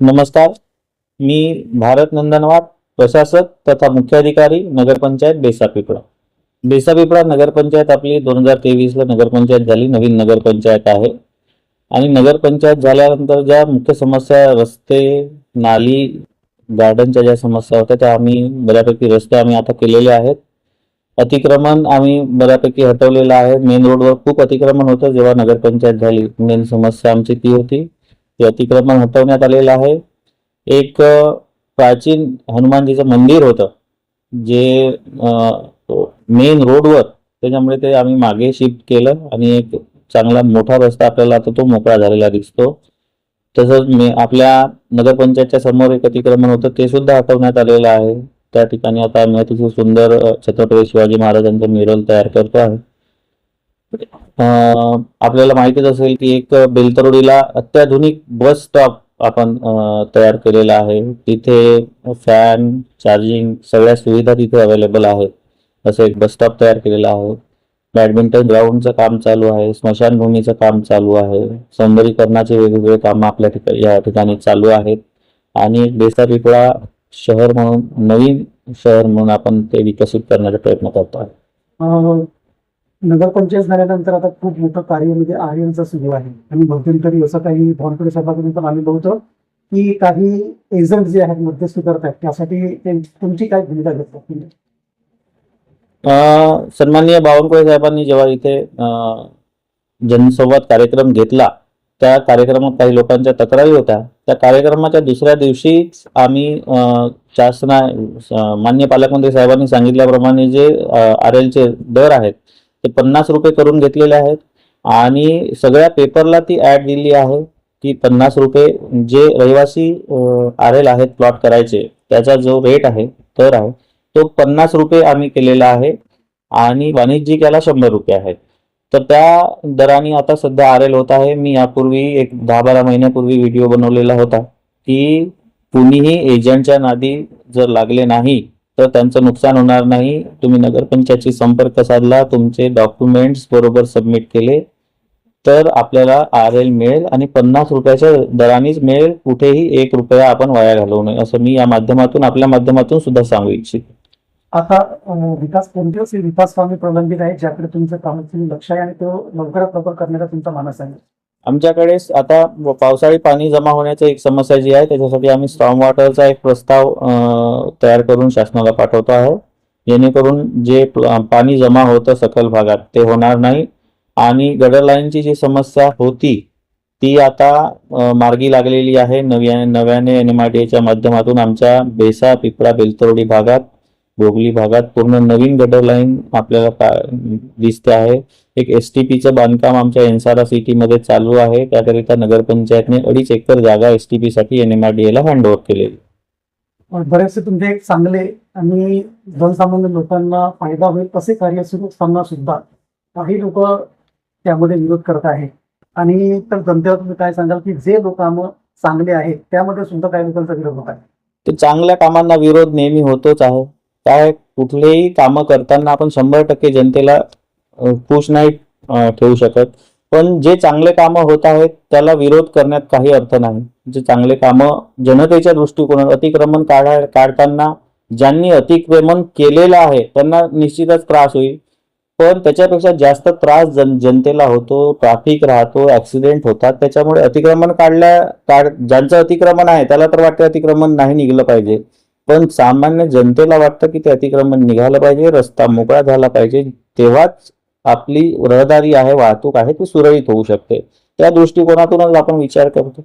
नमस्कार. मी भारत नंदनवार प्रशासक तथा मुख्याधिकारी नगरपंचायत बेसापिपळा. बेसापिपळा नगरपंचायत आपली दोन हजार तेवीसला नगरपंचायत झाली नवीन नगरपंचायत आहे. आणि नगरपंचायत झाल्यानंतर ज्या मुख्य समस्या रस्ते नाली गार्डनच्या ज्या समस्या होत्या त्या आम्ही बऱ्यापैकी रस्ते आम्ही आता केलेले आहेत. अतिक्रमण आम्ही बऱ्यापैकी हटवलेलं आहे. मेन रोडवर खूप अतिक्रमण होतं जेव्हा नगरपंचायत झाली. मेन समस्या आमची ती होती. ते अतिक्रमण हटवण्यात आलेलं आहे. एक प्राचीन हनुमानजीचं मंदिर होतं जे मेन रोडवर त्याच्यामुळे ते आम्ही मागे शिफ्ट केलं आणि एक चांगला मोठा रस्ता आपल्याला आता तो मोकळा झालेला दिसतो. तसंच मे आपल्या नगरपंचायतच्या समोर एक अतिक्रमण होतं ते सुद्धा हटवण्यात आलेलं आहे. त्या ठिकाणी आता आम्ही अतिशय सुंदर छत्रपती शिवाजी महाराजांचं मिरल तयार करतो आहे. आपल्याला माहितीच असेल की एक बेलतरोडीला अत्याधुनिक बस स्टॉप आपण तयार केलेला आहे. तिथे फॅन चार्जिंग सगळ्या सुविधा तिथे अवेलेबल आहेत. असं एक बस स्टॉप तयार केलेला आहे. बॅडमिंटन ग्राउंडचं काम चालू आहे. स्मशानभूमीचं काम चालू आहे. सौंदर्यीकरणाचे वेगवेगळे कामं आपल्या ठिकाणी या ठिकाणी चालू आहेत. आणि एक बेसापिपळा शहर म्हणून नवीन शहर म्हणून आपण ते विकसित करण्याचा प्रयत्न करतो आहे नगरपंचायत झाल्यानंतर आता खूप मोठं कार्य म्हणजे आर्यनचं सुरू आहे. आणि मध्यंतरी असं काही भवनकडे साहेबांकडून पण आलेलं होतं की काही एजंट जे आहेत मध्यस्थी करत आहेत त्यासाठी तुमची काय भूमिका घेतात? अं, सन्माननीय बावनकुळे साहेबांनी जेव्हा इथे जनसंवाद कार्यक्रम घेतला त्या कार्यक्रमात काही लोकांच्या तक्रारी होत्या. त्या कार्यक्रमाच्या दुसऱ्या दिवशीच आम्ही शासना मान्य पालकमंत्री साहेबांनी सांगितल्याप्रमाणे जे आर एलचे दर आहेत ते पन्नास रुपये करून घेतलेले आहेत. आणि सगळ्या पेपरला ती ॲड दिली आहे की पन्नास रुपये जे रहिवासी आर एल आहेत प्लॉट करायचे त्याचा जो रेट आहे तर आहे तो पन्नास रुपये आम्ही केलेला आहे. आणि वाणिज्यिक याला शंभर रुपये आहेत. तर त्या दराने आता सध्या आर एल होत आहे. मी यापूर्वी एक दहा बारा महिन्यापूर्वी व्हिडिओ बनवलेला होता की कुणीही एजंटच्या नादी जर लागले नाही तर त्यांचं नुकसान होणार नाही. तुम्ही नगरपंचायतशी संपर्क साधला तुमचे डॉक्युमेंट्स बरोबर सबमिट केले तर आपल्याला आर एल मिळेल आणि पन्नास रुपयाच्या दरानेच मिळेल. कुठेही एक रुपया आपण वाया घालवू नये असं मी या माध्यमातून आपल्या माध्यमातून सुद्धा सांगू इच्छितो. आता विकास कोणते असे विकास स्वामी प्रलंबित आहे ज्याकडे तुमचं काम लक्ष आहे आणि तो लवकरात लवकर करण्याचा तुमचा मानस आहे? आमच्याकडे आता पावसाळी पाणी जमा होण्याची एक समस्या जी आहे त्याच्यासाठी आम्ही स्टॉम वॉटरचा एक प्रस्ताव तयार करून शासनाला पाठवतो आहे. जेणेकरून जे पाणी जमा होतं सखल भागात ते होणार नाही. आणि गडर लाईनची जी समस्या होती ती आता मार्गी लागलेली आहे. नव्या नव्याने एन एम आर डी एच्या माध्यमातून आमच्या बेसा पिपळा बेलतरोडी भागात बोगली भागात पूर्ण नवीन गडर लाईन आपल्याला दिसते आहे. एक एस टी पीचं बांधकाम आमच्या एनसारा सिटीमध्ये चालू आहे. त्याकरिता नगरपंचायतने अडीच एकर जागा एस टी पी साठी एन एम आर डी एला हँडओव्हर केलेली. बरेचसे तुमचे चांगले आणि जनसामान्य लोकांना फायदा होईल असे कार्य सुरू असताना सुद्धा काही लोक त्यामध्ये विरोध करत आहेत. आणि तर जनतेला तुम्ही काय सांगाल की जे लोक कामं चांगले आहेत त्यामध्ये सुद्धा काही लोकांचा विरोध होत आहे? तर चांगल्या कामांना विरोध नेहमी होतोच आहे. काय कुठलेही कामं करताना आपण शंभर टक्के जनतेला खुश नाही ठेवू शकत. पण जे चांगले कामं होत आहेत त्याला विरोध करण्यात काही अर्थ नाही. जे चांगले कामं जनतेच्या दृष्टिकोनात अतिक्रमण काढा काढताना ज्यांनी अतिक्रमण केलेलं आहे त्यांना निश्चितच त्रास होईल. पण त्याच्यापेक्षा जास्त त्रास जन जनतेला होतो ट्रॅफिक राहतो ऍक्सिडेंट होतात. त्याच्यामुळे अतिक्रमण काढल्या काढ ज्यांचं अतिक्रमण आहे त्याला तर वाटतं अतिक्रमण नाही निघलं पाहिजे. पण सामान्य जनतेला वाटतं की ते अतिक्रमण निघालं पाहिजे रस्ता मोकळा झाला पाहिजे. तेव्हाच आपली रहदारी आहे वाहतूक आहे ती सुरळीत होऊ शकते. त्या दृष्टिकोनातूनच आपण विचार करतो.